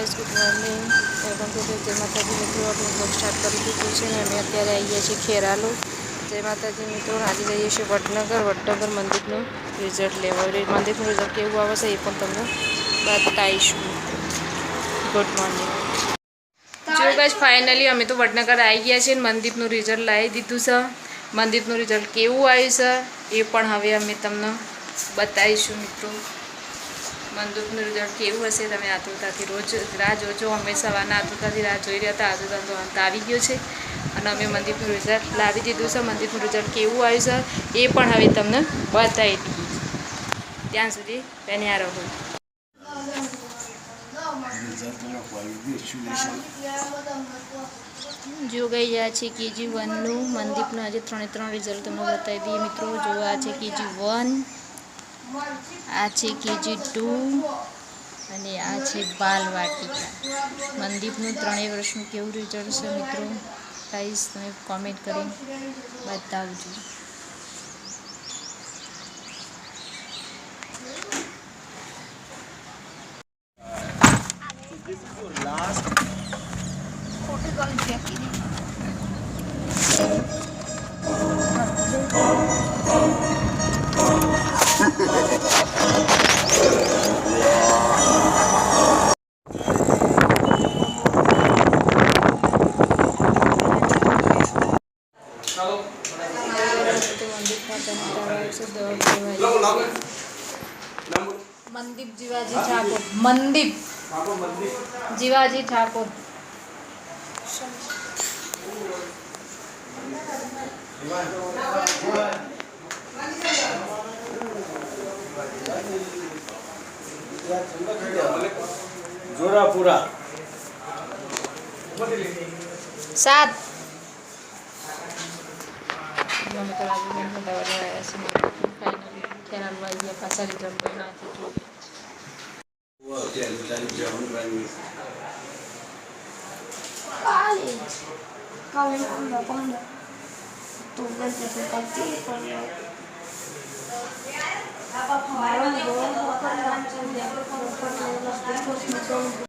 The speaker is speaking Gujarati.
Guys good morning welcome to જય માતાજી મિત્રો આપણે બ્લોગ સ્ટાર્ટ કરી દીધું છે ને અમે અત્યારે આવી ગયા છીએ ખેરાલુ. જય માતાજી મિત્રો, આજે જઈએ છીએ વડનગર વડનગર મંદિરનું રિઝલ્ટ લેવા. મંદિરનું રિઝલ્ટ કેવું આવશે એ પણ તમને બતાવીશું. ગુડ મોર્નિંગ જો ગાઈસ ફાઇનલી અમે તો વડનગર આવી ગયા છીએ મંદિરનું રિઝલ્ટ લાવી દીધું છે. મંદિરનું રિઝલ્ટ કેવું આવ્યું છે એ પણ હવે અમે તમને બતાવીશું મિત્રો. મંદિરનું રિઝલ્ટ કેવું હશે? તમે આતુરતાથી રોજ રાહ જોજો. અમે સવારના આતુરતાથી રાહ જોઈ રહ્યા હતા. આતુરતા તો અંત આવી ગયો છે. અને અમે મંદિરનું રિઝલ્ટ લાવી દીધું છે. મંદિરનું રિઝલ્ટ કેવું આવ્યું છે? એ પણ હવે તમને બતાવી દીધું ત્યાં સુધી બન્યા રહો. જો ગઈ આ છે કેજી વનનું મનદીપનું આજે ત્રણે ત્રણ રિઝલ્ટ તમને બતાવી દઈએ. મિત્રો જો આ છે કેજી વન. આ છે કેજી ટુ અને આ છે બાલવાટિકા. મનદીપનું ત્રણેય વર્ષનું કેવું રિઝલ્ટ છે મિત્રો? પ્રાઇઝ તમે કોમેન્ટ કરીને બતાવજો. Last photo Jivaji check Mandeep Mandeep Jivaji Thakur. Mandeep. Jivaji Thakur. Jorapura सात। વાળા આવ્યા છીએ ફાઇનલી ખેરાલ વાગ્યા પાછા